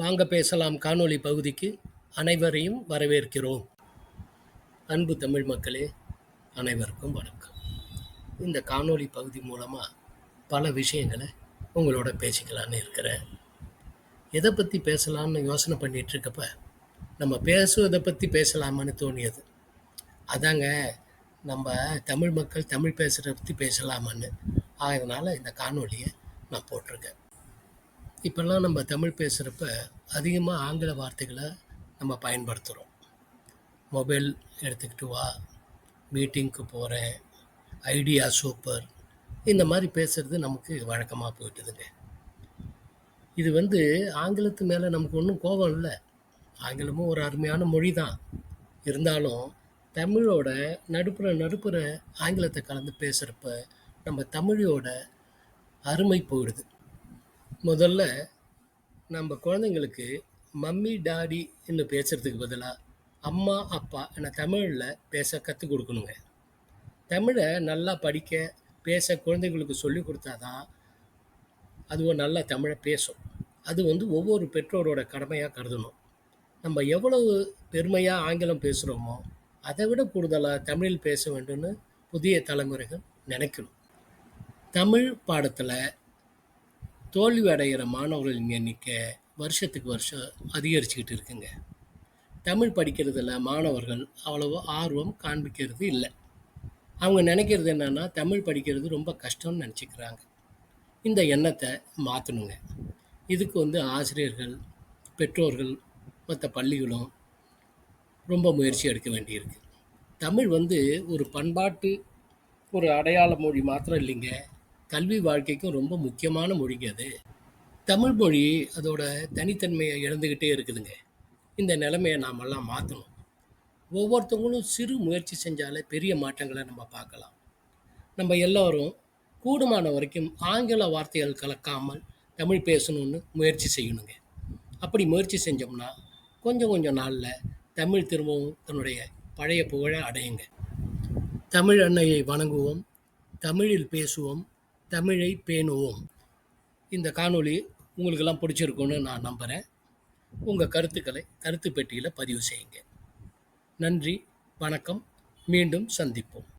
வாங்க பேசலாம் காணொளி பகுதிக்கு அனைவரையும் வரவேற்கிறோம். அன்பு தமிழ் மக்களே அனைவருக்கும் வணக்கம். இந்த காணொளி பகுதி மூலமாக பல விஷயங்களை உங்களோட பேசிக்கலான்னு இருக்கிறேன். எதை பற்றி பேசலாம்னு யோசனை பண்ணிகிட்ருக்கப்ப நம்ம பேசுவதை பற்றி பேசலாமான்னு தோணியது. அதாங்க நம்ம தமிழ் மக்கள் தமிழ் பேசுகிறத பற்றி பேசலாமான்னு. அதனால் இந்த காணொலியை நான் போட்டிருக்கேன். இப்போல்லாம் நம்ம தமிழ் பேசுகிறப்ப அதிகமாக ஆங்கில வார்த்தைகளை நம்ம பயன்படுத்துகிறோம் மொபைல் எடுத்துக்கிட்டு வா மீட்டிங்க்கு போகிறேன் ஐடியா சூப்பர் இந்த மாதிரி பேசுகிறது நமக்கு வழக்கமாக போயிட்டுதுங்க. இது வந்து ஆங்கிலத்து மேலே நமக்கு ஒன்றும் கோபம் இல்லை. ஆங்கிலமும் ஒரு அருமையான மொழி தான் இருந்தாலும் தமிழோட நடுப்புற நடுப்புற ஆங்கிலத்தை கலந்து பேசுகிறப்ப நம்ம தமிழோட அருமை போயிடுது. முதல்ல நம்ம குழந்தைங்களுக்கு மம்மி டாடி என்று பேசுகிறதுக்கு பதிலாக அம்மா அப்பா என தமிழில் பேச கற்றுக் கொடுக்கணுங்க. தமிழை நல்லா படிக்க பேச குழந்தைங்களுக்கு சொல்லி கொடுத்தாதான் அதுவும் நல்லா தமிழை பேசும். அது வந்து ஒவ்வொரு பெற்றோரோட கடமையாக கருதணும். நம்ம எவ்வளவு பெருமையாக ஆங்கிலம் பேசுகிறோமோ அதை விட கூடுதலாக தமிழில் பேச வேண்டும்னு புதிய தலைமுறைகள் நினைக்கணும். தமிழ் பாடத்தில் தோல்வி அடைகிற மாணவர்களின் எண்ணிக்கை வருஷத்துக்கு வருஷம் அதிகரிச்சுக்கிட்டு இருக்குங்க. தமிழ் படிக்கிறதுல மாணவர்கள் அவ்வளவு ஆர்வம் காண்பிக்கிறது இல்லை. அவங்க நினைக்கிறது என்னென்னா தமிழ் படிக்கிறது ரொம்ப கஷ்டம்னு நினச்சிக்கிறாங்க. இந்த எண்ணத்தை மாற்றணுங்க இதுக்கு வந்து ஆசிரியர்கள் பெற்றோர்கள் மற்ற பள்ளிகளும் ரொம்ப முயற்சி எடுக்க வேண்டியிருக்கு. தமிழ் வந்து ஒரு பண்பாட்டு ஒரு அடையாள மொழி மாத்திரம் இல்லைங்க. கல்வி வாழ்க்கைக்கும் ரொம்ப முக்கியமான மொழிங்க அது. தமிழ் மொழி அதோட தனித்தன்மையை இழந்துக்கிட்டே இருக்குதுங்க. இந்த நிலைமையை நாமெல்லாம் மாற்றணும் ஒவ்வொருத்தவங்களும் சிறு முயற்சி செஞ்சாலே பெரிய மாற்றங்களை நம்ம பார்க்கலாம். நம்ம எல்லோரும் கூடுமான வரைக்கும் ஆங்கில வார்த்தைகள் கலக்காமல் தமிழ் பேசணும்னு முயற்சி செய்யணுங்க. அப்படி முயற்சி செஞ்சோம்னா கொஞ்சம் கொஞ்சம் நாளில் தமிழ் திரும்பவும் தன்னுடைய பழைய புகழை அடையுங்க. தமிழ் அன்னையை வணங்குவோம். தமிழில் பேசுவோம். தமிழை பேணுவோம். இந்த காணொளி உங்களுக்கெல்லாம் பிடிச்சிருக்குன்னு நான் நம்புகிறேன் உங்கள் கருத்துக்களை கருத்து பெட்டியில் பதிவு செய்யுங்க. நன்றி வணக்கம். மீண்டும் சந்திப்போம்.